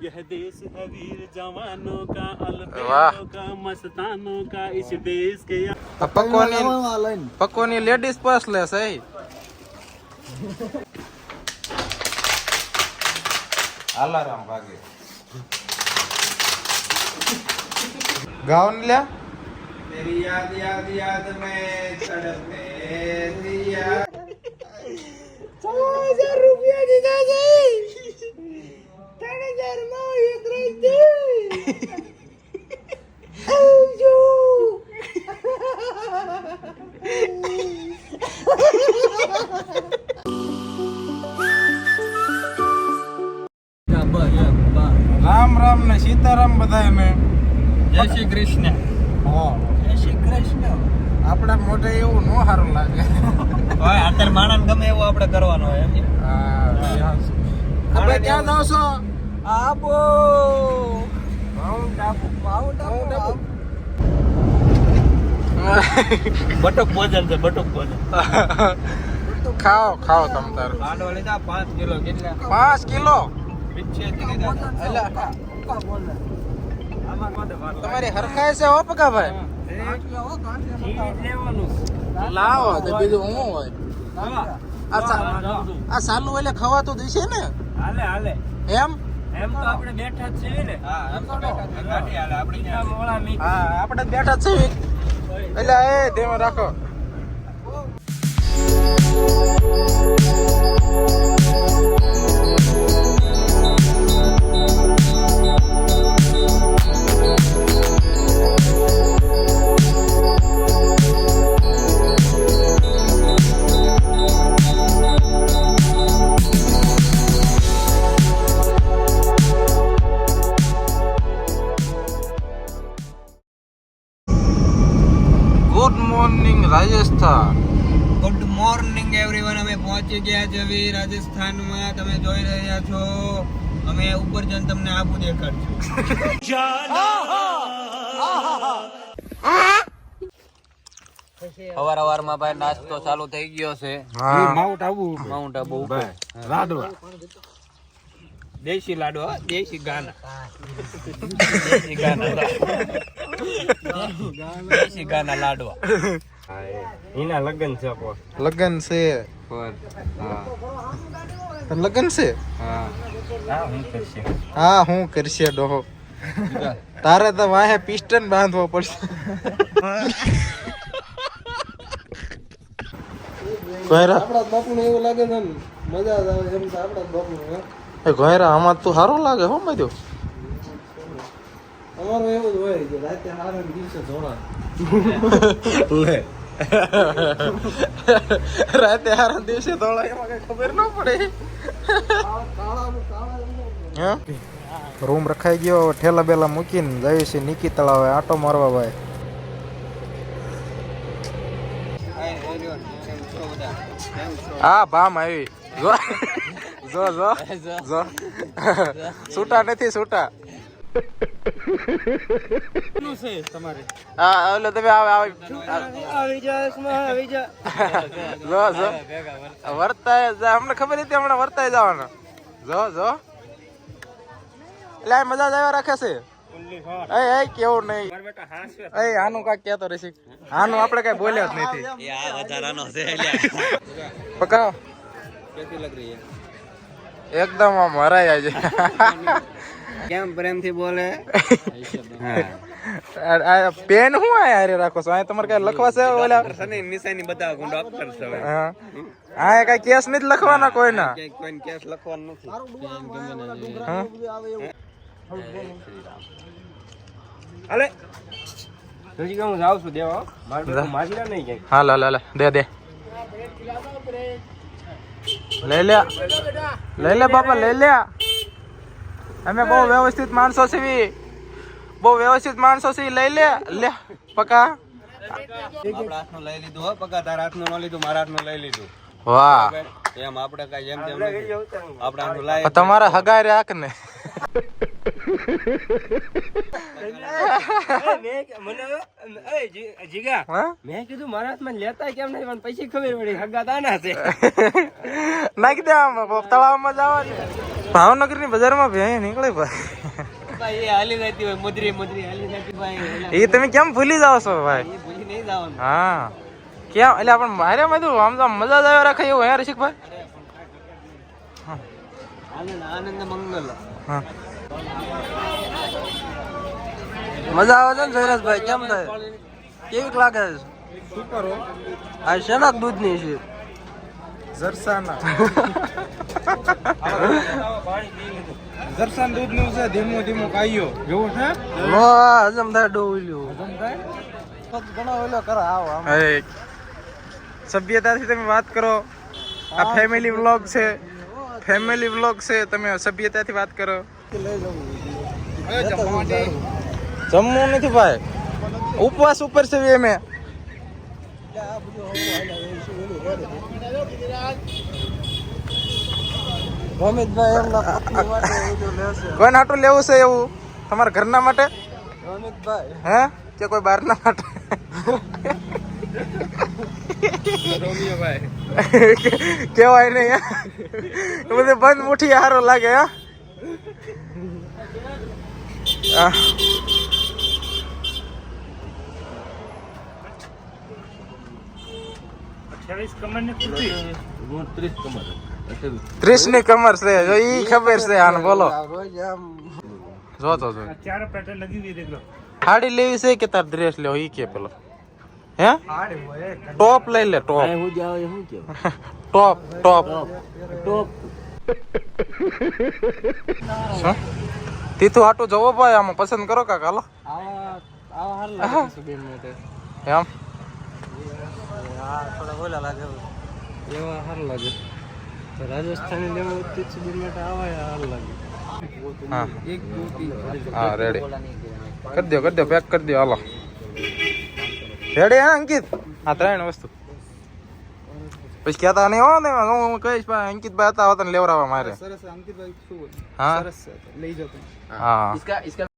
यह देश है वीर जवानों का वाह। अलबेलों का मस्तानों का इस देश के આ પકોની પકોની લેડીઝ પર્સ લેશે અલારામ વાગે ગાઉન લ્યા તેરી યાદ યાદ યાદ મેં તડપે દિયા રામ એમ આપણે ક્યાં જાવ છો. આપો. Mount Abu Mount Abu. Batuk ભોજન છે બટક ભોજન. ખાઓ ખાઓ તમ તાર. લાડવા લીધા પાંચ કિલો કેટલા? પાંચ કિલો? એટલે તમારી હરખાય છે હો પકાભાઈ લાવો તો બીજું હું હોય? આ સા- આ સાલું એટલે ખવાતું દેશે ને? હાલે હાલે. એમ? એમ તો આપણે બેઠા જ છીએ ને. હા એમ તો બેઠા છે. આપણી મોળા હા આપણે બેઠા જ છીએ. એટલે એ ધ્યાન રાખો. છે રાજસ્થાનમાં તમે જોઈ રહ્યા છો અમે ઉપર જન તમને આબુ દેખાડશું. અવાર અવારમાં ભાઈ નાસ્તો ચાલુ થઈ ગયો છે. માઉન્ટ આબુ. માઉન્ટ આબુ લાડવા દેશી લાડવા દેશી ગાના. દેશી ગાના. દેશી ગાના લાડવા. એના લગન છે લગન છે. હા. લગન છે? હા. હા હું કરશે. હા હું કરશે ડોહો. તારે તો વાહે પિસ્ટન બાંધવો પડશે. આપણા બાપુ ને એવું લાગે છે ને મજા જ આવે એમ તો આપણા બાપુ એ ઘોયરા આમાં તું સારું લાગે હો મજો. અમારું એવું જ હોય કે રાતે હારા દિવસે ધોળા લે. રાતે હારા દિવસે ધોળા એમાં કઈ ખબર ન પડે. રૂમ રખાઈ ગયો ઠેલા બેલા મૂકીને જઈએ છીએ નિકી તળાવે આટો મારવા ભાઈ. હા ભામ આવી. જો જો જો જો. છૂટા નથી છૂટા શું છે તમારે? હા ઓલો તમે આવે આવે. આવી જા આવી જા. જો જો. વર્તાય જા અમને ખબર હતી હમણાં વર્તાય જવાના. જો જો. એટલે મજા જ આવ્યા રાખે છે. એ એ કેવું નહીં. મારા એ આનું કાંઈક કેતો રહેશે. આનું આપણે કઈ બોલ્યા જ નથી. ये आ વધારાનો છે પકા કેસી લગ રહી એકદમ આમ હરાય આજે કેમ પ્રેમથી બોલે? આ- આ પેન હું આ હારે રાખો છો? આ તમારે કઈ લખવા છે ઓલા? સની નિશાની બતાવો હું ડોક્ટર છું હવે. હા. આ કઈ કેસ નથી લખવાના કોઈના? કે કોઈને કેસ લખવાનું નથી. હા? હાલે. હજી કે હું જાઉં છું દેવા મારે બેટા માજરા નહીં ક્યાંય હાલ હાલ હાલ દે દે. લઈ લે લઈ લે બાપા લઈ લે અમે બહુ વ્યવસ્થિત માણસો છીએ. બહુ વ્યવસ્થિત માણસો છીએ. લઈ લે લે પકા. તમારા હાથનું લઈ લીધું હો પગા તારા હાથનું ન લીધું મારા હાથનું લઈ લીધું. એમ આપણે કઈ એમ તેમ નથી. આપણે હાથનું લાય. પણ તમારે હગાઈ રાખ ને. જીગા હા? મેં કીધું મારા હાથમાં લેતા કેમ નહીં પણ પછી ખબર પડી હગા તાના છે. નાખી દે તળાવમાં જવા દે ભાવનગરની બજારમાં ભેં નીકળે ભાઈ. ભાઈ એ તમે કેમ ભૂલી જાવ છો ભાઈ? એ ભૂલી નહીં જવાનું. હા. કેમ? એટલે પણ મારે માં આમ તો મજા જ આવે રાખે એવું હે હા. મજા આવે છે ને જયરાજભાઈ કેમ થાય? કેવીક લાગે છે? સુપર હો આ શેના દૂધની છે? જરસાના. જરસાન દૂધનું છે ધીમું ધીમું કાયો જેવું છે? હજમ થાય ડોલ્યું ઘણો ઓલો કરો આવો આમ. એ સભ્યતાથી તમે વાત કરો. આ ફેમિલી વ્લોગ છે. ફેમિલી વ્લોગ છે તમે સભ્યતાથી વાત કરો. જમવું નથી ભાઈ. ઉપવાસ ઉપર છે અમે રોમિતભાઈ એમના પત્ની માટે લેશે. લેવું છે એવું તમારા ઘરના માટે? હે? કે કોઈ બહારના માટે? કેવાય નહીં? એ બધું બંધ મુઠ્ઠી હારો લાગે હા? ત્રીસની કમર છે જો ઈ ખબર છે આને બોલો. જો તો. જો ચાર પેટે લગી તો જો સાડી લેવી છે કે તાર ડ્રેસ લેવો ઈ કે પેલો. હે? ટોપ લઈ લે ટોપ હું જાવ હું કેવું? ટોપ ટોપ ટોપ તીતું તીથું હાટું જવો ભાઈ આમાં પસંદ કરો કાકા હાલો. આવા આવા હાલ લાગે છે બેન માટે. એમ? આ થોડા ઓલા લાગે એવા હાલ લાગે. રાજસ્થાની લેવું તો બેન માટે આવા હાલ લાગે. હા. એક દો તીન હા રેડી કરી દો કરી દો પેક કરી દો હાલો. રેડી હે અંકિત? આ ત્રણ વસ્તુ. પછી કહેતા નહીં હો ને હું કહીશ ભાઈ અંકિતભાઈ હતા હોતા લેવડાવવા મારે. સરસ અંકિતભાઈ શું હા? સરસ લઈ જાઓ હા.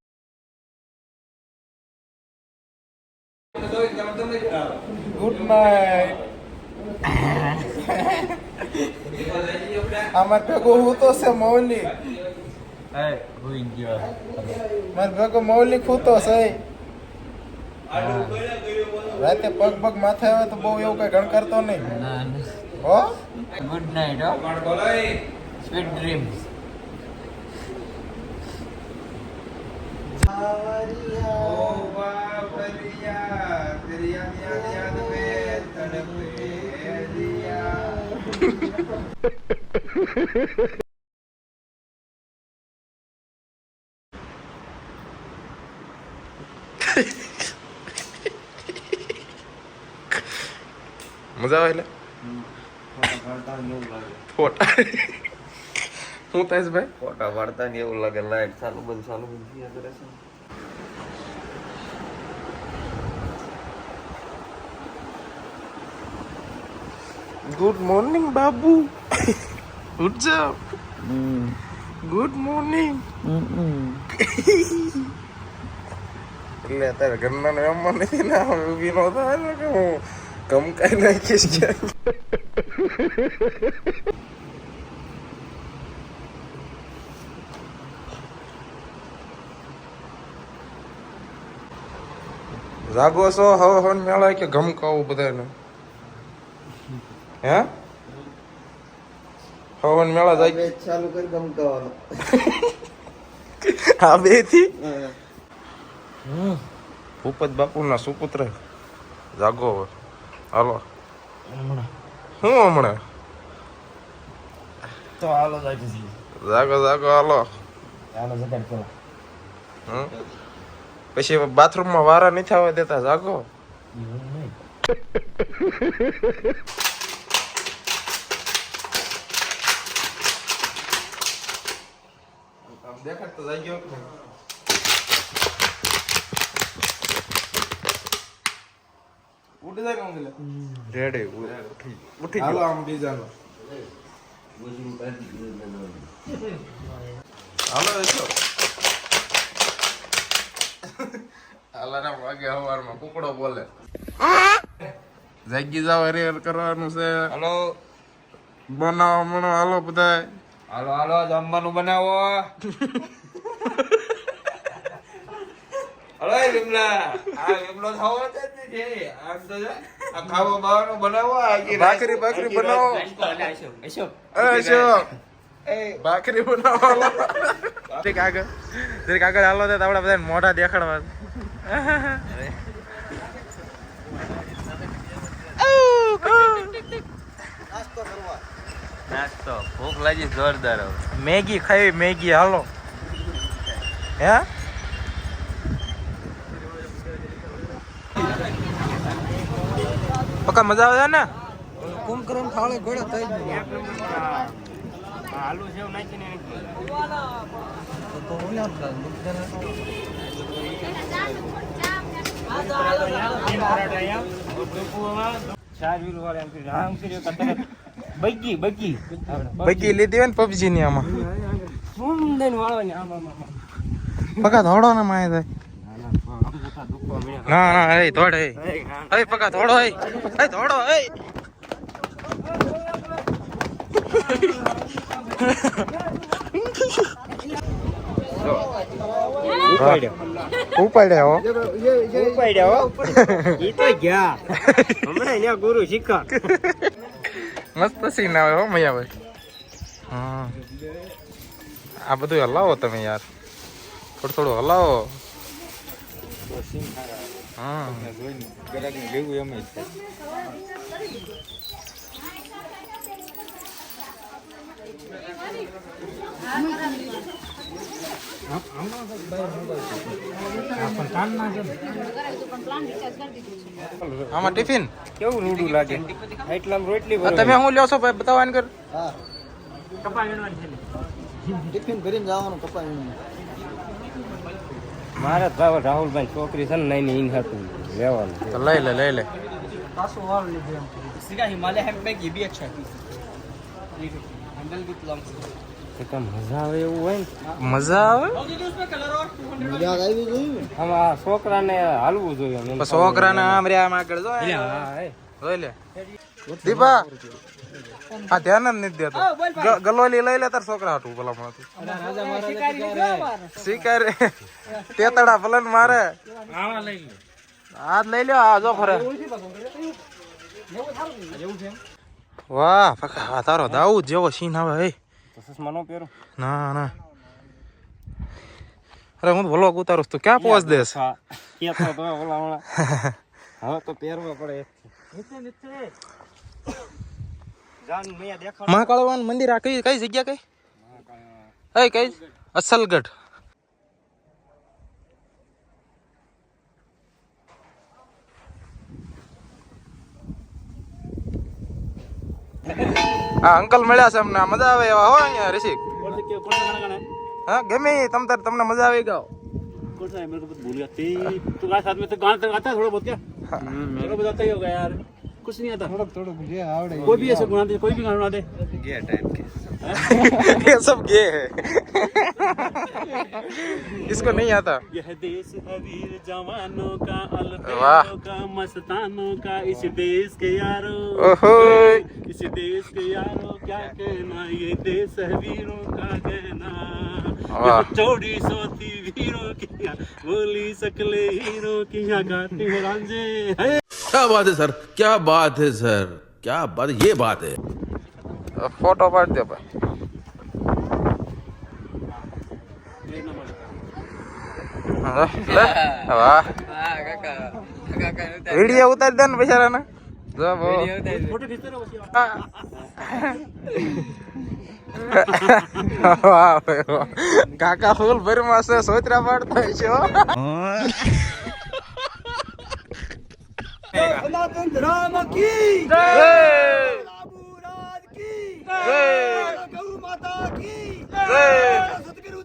আমার ভেগো হুতো সে মৌলিক માર ભેગો મૌલિક હુતો છે. રાતે પગ પગ માથે આવે તો બહુ એવું કઈ ગણ કરતો નહીં હો? ગુડ નાઈટ હો. સ્વીટ ડ્રીમ્સ ઓ બાપરિયા દરિયા દરિયા. મજા આવે એટલે? ફોટા. હું થાય ભાઈ? ફોટા પાડતા ને એવું લાગે લાઈટ ચાલુ, બંધ ચાલુ. બંધ કરે છે ગુડ મોર્નિંગ બાબુ ઉઠ જાઓ ગુડ મોર્નિંગ એટલે અત્યારે ઘરના ને એમ નથી ને હવે ઊભી નો થાય ને કે હું કમકાઈ નાખીશ ક્યાંક જાગો છો હવે હવે મેળા કે ગમકાવું બધાને હે? હવન મેળા જાય. ચાલુ કરી ગમકાવાનો. આ બેથી ભૂપત બાપુ ના સુપુત્ર. જાગો હવે. હાલો. હું હમણાં? તો હાલો જાગી જાગો જાગો હાલો. હાલો જગાડ કરો હમ? પછી બાથરૂમમાં વારા નથી આવવા દેતા જાગો. દેખાડ તો જાગ્યો ઉઠી જાય ને રેડી ઉઠી ઉઠી ગયો આમ બીજાનો હાલો વાગે કુકડો બોલે જાગી જાવ હરિહર કરવાનું છે હાલો બનાવો મણો હાલો બધાય હાલો હાલો જમવાનું બનાવો હલો એ વિમલા. આ વિમલો ખાવો છે આમ તો આ ખાવા બાવાનું બનાવો આખી ભાખરી ભાખરી બનાવો. અશોક. એ ભાખરી બનાવો. જરીક આગળ. જરીક આગળ હાલો તો આપડે બધા મોઢા દેખાડવા. નાસ્તો ભૂખ લાગી જોરદાર મેગી ખાઈ મેગી હાલો. હે? પક્કા મજા આવે ને? કુમકરમ થાળે ગોળે થઈ. આલુ સેવ નાખીને તો કે તરત બગી બગી. લીધી હોય ને પબજી ની આમાં આમ આમ. પક્કા થોડો ને માય થાય. ના ના એ થોડે એ એ. એ થોડો એ એ થોડો એ ઉપાડ્યો ઉપાડ્યા હો. ઉપાડ્યો હો. ઈ તો ગયા. હમણાં અહીંયા ગુરુ શીખા મસ્ત સીન આવે હો મૈયાભાઈ હા. આ બધું હલાવો તમે યાર. થોડું થોડું હલાવો. હા. આમાં ટિફિન? કેવું રૂડું લાગે? એટલામાં રોટલી તમે શું લ્યો છો ભાઈ? બતાવવાનું કર હા. ટિફિન ભરીને જવાનું કપા મારે ભાવ રાહુલભાઈ છોકરી છે ને નહીં ઇન હતું. લેવાનું. તો લઈ લે લઈ લે. પાછું વાળ લીધું એમ. સીધા હિમાલય હેન્ડ એ બી અચ્છા હેન્ડલ વિથ લોંગ મજા આવે એવું હોય ને. મજા આવે? મજા આવી જોઈએ આમાં છોકરાને હાલવું જોઈએ છોકરાને આમ રે આમ આગળ જોઈએ દીપા. આ ધ્યાન જ નથી દેતો. ગલોલી લઈ લે તાર છોકરા હાટું ભલા મળતું શિકાર તેતડા ભલન મારે. હાથ લઈ લ્યો આ જો ખરે વાહ ફકા આ તારો દાઉદ જેવો સીન આવે હે. ચશ્મા ન ના ના. અરે હું તો વ્લોગ ઉતારું. તું ક્યાં પહોંચ દેસ હા તો ઓલા ઓલા. હવે તો પહેરવા પડે. મહાકાળવાન મંદિર આ કઈ કઈ જગ્યા કઈ કઈ કઈ અસલગઢ હા અંકલ મળ્યા છે અમને મજા આવે એવા હો અહીંયા ઋષિક હા ગમે ઈ, તમ તાર તમને મજા આવી ગાઓ कौन सा है मेरे को तो भूल गया थे तुम्हारे साथ में तो गाना तक आता है थोड़ा बहुत क्या थोड़ा बहुत आता ही होगा यार कुछ नहीं आता। थोड़ा थोड़ा मुझे आवड़े। कोई भी ऐसे गुना दे कोई भी गाना दे। गे टाइम के। ये सब गे है। इसको नहीं आता। यह देश है वीर जवानों का अलबेलों का मस्तानों का इस देश के यारों ओहो। इस देश के यारों क्या कहना ये देश है वीरों का कहना। चौड़ी सोती वीरों की बोली सकले हीरो की गाती है रांझे क्या बात है सर? क्या बात है सर? क्या बात ये बात है। फ़ोटो पाट दे भाई हाँ, वीडियो उतार दे बेचारा ना जब हाँ। वाह काका फूल भर मस्त सोच रहा पड़ता है। પાડતા છે હો. સનાતન ધર્મ કી જય. બાબુરાજ કી જય. ગૌ માતા કી જય. સદગુરુ